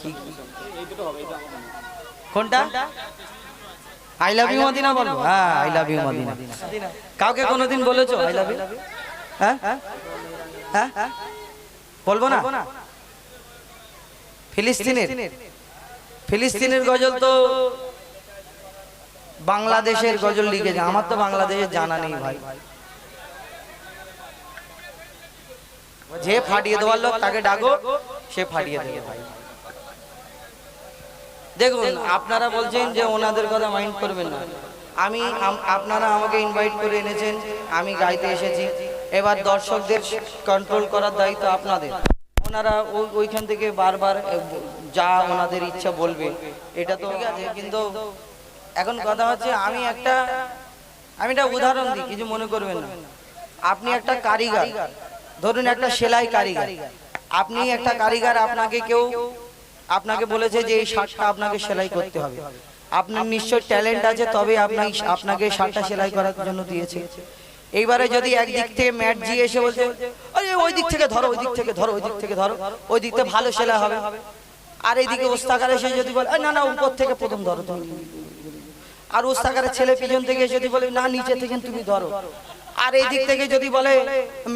কি কোনটা? I love you Medina বলো। হ্যাঁ আই লাভ ইউ মদিনা। কাউকে কোনোদিন বলেছ? আই লাভ ইউ হ্যাঁ? হ্যাঁ? বলব না? ফিলিস্তিনের। ফিলিস্তিনের। গজল তো বাংলাদেশের গজল লিখেছে। আমার তো বাংলাদেশের জানা নেই ভাই। যে ফাটিয়ে দেওয়ার লোক তাকে ডাকো সে ফাটিয়ে দেবে ভাই। দেখুন আপনারা বলছেন যে ওনাদের কথা মাইন্ড করবেন না। আমি আপনারা আমাকে ইনভাইট করে এনেছেন আমি গাইতে এসেছি। এবার দর্শকদের কন্ট্রোল করার দায়িত্ব আপনাদের। ওনারা ওই- ওইখান থেকে বারবার যা ওনাদের ইচ্ছা বলবে। এটা তো ঠিক আছে কিন্তু এখন কথা হচ্ছে আমি একটা আমি একটা উদাহরণ দিই কিছু মনে করবেন না। আপনি একটা কারিগর। ধরুন একটা সেলাই কারিগর। আপনি একটা কারিগর আপনাকে কেউ আপনাকে বলেছে যে এই শার্টটা আপনাকে সেলাই করতে হবে। আপনার নিশ্চয় ট্যালেন্ট আছে তবে আপনাকে আপনাকে শার্টটা সেলাই করার জন্য দিয়েছে। এইবারে যদি একদিক থেকে ম্যাট জি এসে বলছে আরে ওই দিক থেকে ধরো ওই দিক থেকে ধরো ওই দিক থেকে ধরো ওই দিক থেকে ভালো সেলাই হবে। আর এইদিকে ওস্তাকার এসে যদি বলে না না উপর থেকে প্রথম ধরো তুমি। আর ওস্তাকারের ছেলে পিছন থেকে যদি বলে না নিচে থেকে তুমি ধরো। আর এই দিক থেকে যদি বলে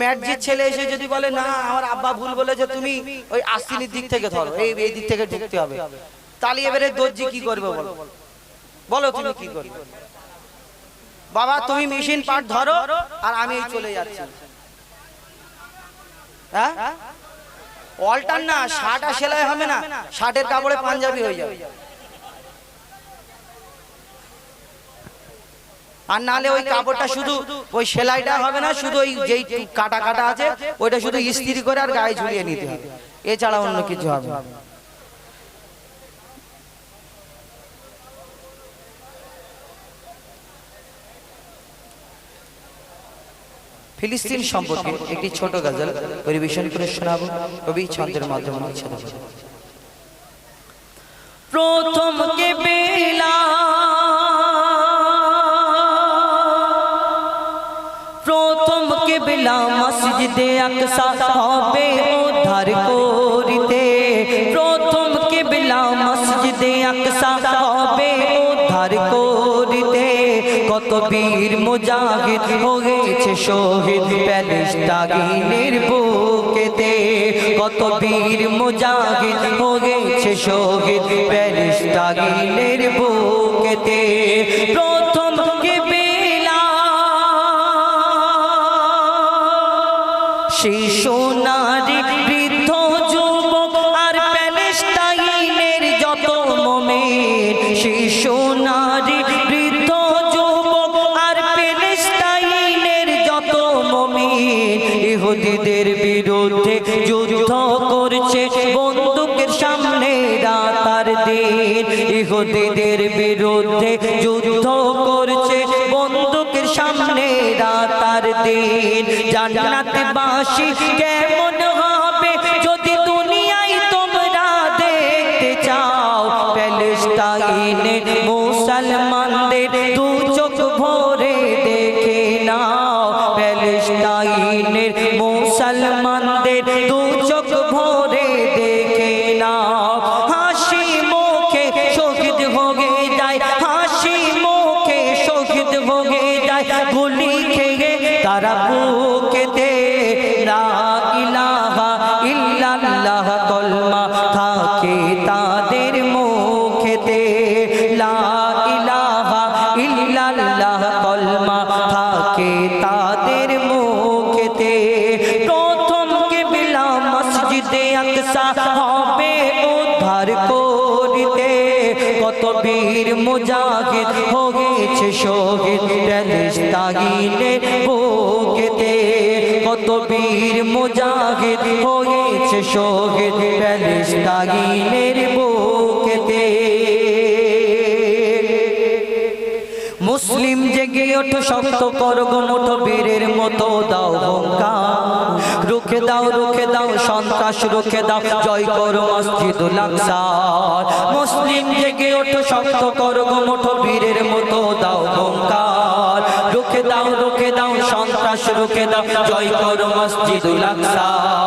ম্যাটজির ছেলে এসে যদি বলে, না, আমার আব্বা ভুল বলেছে, তুমি ওই আস্তিনির দিক থেকে ধরো, এই এই দিক থেকে ঢুকতে হবে। তাহলে এবারে দর্জি কি করবে বলো? বলো তুমি কি করবে? বাবা, তুমি মেশিন পার্ট ধরো আর আমি চলে যাচ্ছি। হ্যাঁ? অল্টার না, শার্ট আর সেলাই হবে না, শার্টের কাপড়ে পাঞ্জাবি হয়ে যাবে। আর নালে ওই কাপড়টা শুধু ওই সেলাইটা হবে না শুধু ওই যেই কাটা কাটা আছে ওইটা শুধু ইস্ত্রি করে আর গায়ে ঝুলিয়ে নিতে হবে। এছাড়া অন্য কিছু হবে। ফিলিস্তিন সম্পর্কে একটি ছোট গজল পরিবেশন করে শোনাবো। কবি ছন্দের মাধ্যমে প্রথম মসজিদে আকসা হবে উদ্ধার করিতে। প্রথম কে বেলা মসজিদে আকসা হবে উদ্ধার করিতে। কত বীর মুজাহিদ হয়েছে শহীদ প্যালেস্টাইনের বুকেতে। কত বীর মুজাহিদ হয়েছে শহীদ প্যালেস্টাইনের বুকেতে। প্রথম নারী বৃদ্ধ যুবক আর প্যালেস্তাইনের যত মোমেন নারী জান্নাতবাসী কেমন হবে যদি দুনিয়ায় তোমরা দেখতে চাও? প্যালেস্টাইনে মুসলমানদের দু চোখ ভরে দেখে নাও। প্যালেস্টাইনের মুসলমানদের দু চোখ ভরে দেখে নাও। হাসি মুখে শহীদ হয়ে যায়, হাসি মুখে শহীদ হয়ে যায়। গুলি খেয়ে তারা মসজিদে আকসা হবে উদ্ধার করিতে। কত বীর মুজাহিদ হয়েছে শহীদ প্যালেস্তাইনের বুকেতে। কত বীর মুজাহিদ হয়েছে শহীদ প্যালেস্তাইনের বুকেতে। মুসলিম জেগে ওঠো, শক্ত করো মুঠো বীরের মতো দাও হুঙ্কার। রুখে দাও রুখে দাও, সন্ত্রাস রুখে দাও, জয় করো আকসার মুসলিম জেগে ওঠো, শক্ত করো মুঠো বীরের মতো দাও হুঙ্কার। রুখে দাও রুখে দাও, সন্ত্রাস রুখে দাও, জয় করো মসজিদুল আকসার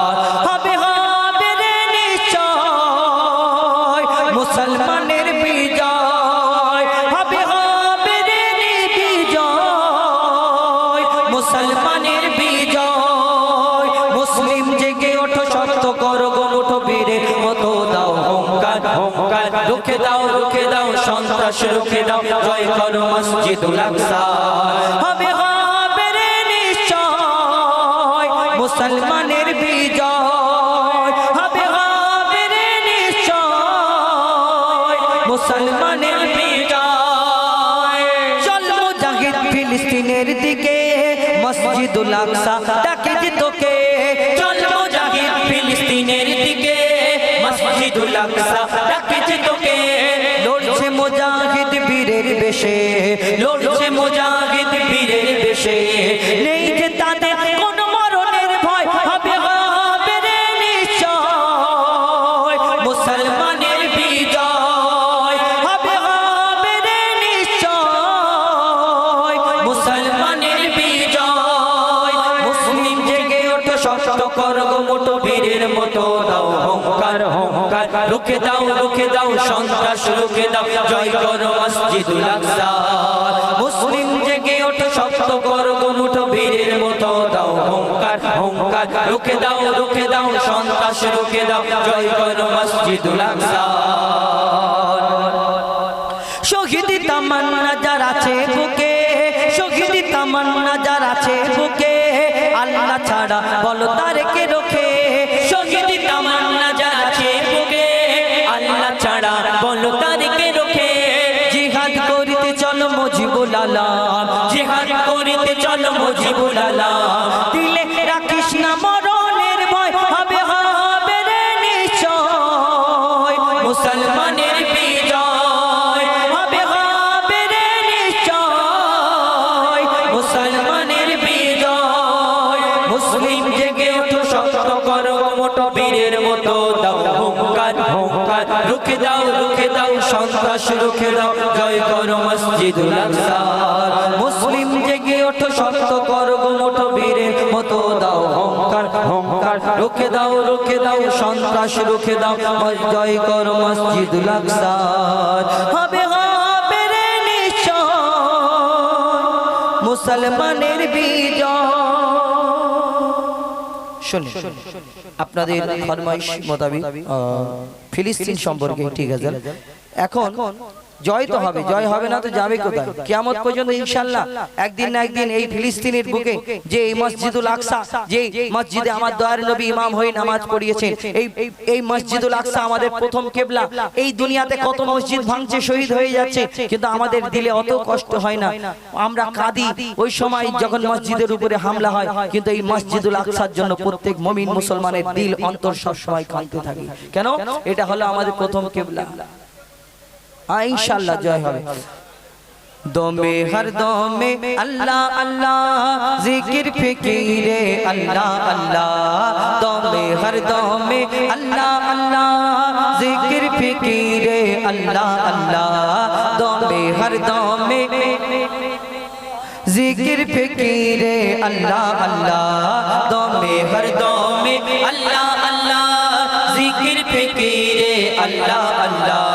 করো মসজিদুল আকসা বেশে লড়ছে মুজাহিদ রুখে দাও রুখে দাও, সন্ত্রাস রুখে দাও, জয় করো মসজিদুল আকসা। মুসলিম জেগে ওঠো, শক্ত করো গুনুঠো বীরের মতো দাও হংকার হংকার রুখে দাও রুখে দাও, সন্ত্রাস রুখে দাও, জয় করো মসজিদুল আকসা। জিহাদ করিতে চলো মুজিবুল আলাম দাও রুখে দাও রুখে দাও জয় করো মুসলিম জেগে ওঠো, শক্ত করো বীরের মতো। দাও হংকার হংকার রুখে দাও রুখে দাও, সন্ত্রাস রুখে দাও। জয় করো মসজিদুল আকসা। হবে হবে মুসলমানের বিজয়। শুনুন আপনাদের ফরমাইশ মোতাবিক ফিলিস্তিন সম্পর্কে ঠিক আছে। এখন জয় তো হবে জয় হবে না তো যাবে কোথায়? কিয়ামত পর্যন্ত ইনশাল্লাহ একদিন না একদিন এই ফিলিস্তিনের বুকে যে এই মসজিদুল আকসা যে মসজিদে আমার দয়ার নবী ইমাম হয়ে নামাজ পড়িয়েছেন। এই এই- মসজিদুল আকসা আমাদের প্রথম কেবলা। এই দুনিয়াতে কত মসজিদ ভাঙছে শহীদ হয়ে যাচ্ছে কিন্তু আমাদের দিলে অত কষ্ট হয় না। আমরা কাঁদি ওই সময় যখন মসজিদের উপরে হামলা হয় কিন্তু এই মসজিদুল আকসার জন্য প্রত্যেক মমিন মুসলমানের দিল অন্তর সব সময় কাঁদতে থাকে কেন এটা হলো আমাদের প্রথম কেবলা ইনশাআল্লাহ জয় হবে। দমে হর দমে আল্লাহ আল্লাহ জিকির ফিকিরে আল্লাহ আল্লাহ দমে হর দমে আল্লাহ আল্লাহ জিকির ফিকিরে আল্লাহ আল্লাহ দমে হর দমে জিকির ফিকিরে আল্লাহ আল্লাহ দমে হর দমে আল্লাহ আল্লাহ জিকির ফিকিরে আল্লাহ আল্লাহ।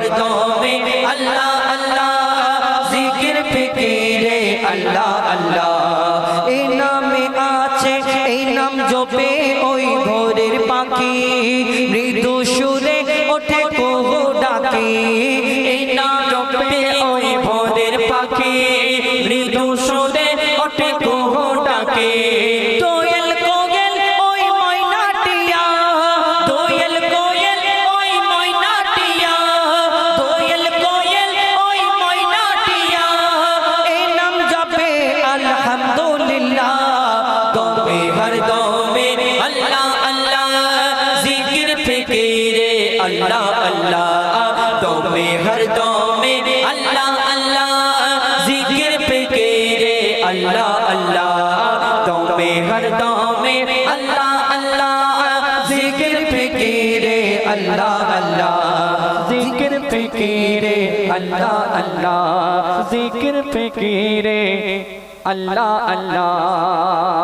مردوں میں اللہ اللہ ذکر فکر اللہ اللہ এই নামে আছে এই নাম জপে ওই ভোরের পাখি মৃদু में हर दम में अल्लाह अल्लाह जिक्र पे केरे अल्लाह अल्लाह दम में हर दम में अल्लाह अल्लाह जिक्र पे केरे अल्लाह अल्लाह जिक्र पे केरे अल्लाह अल्लाह जिक्र पे केरे अल्लाह अल्लाह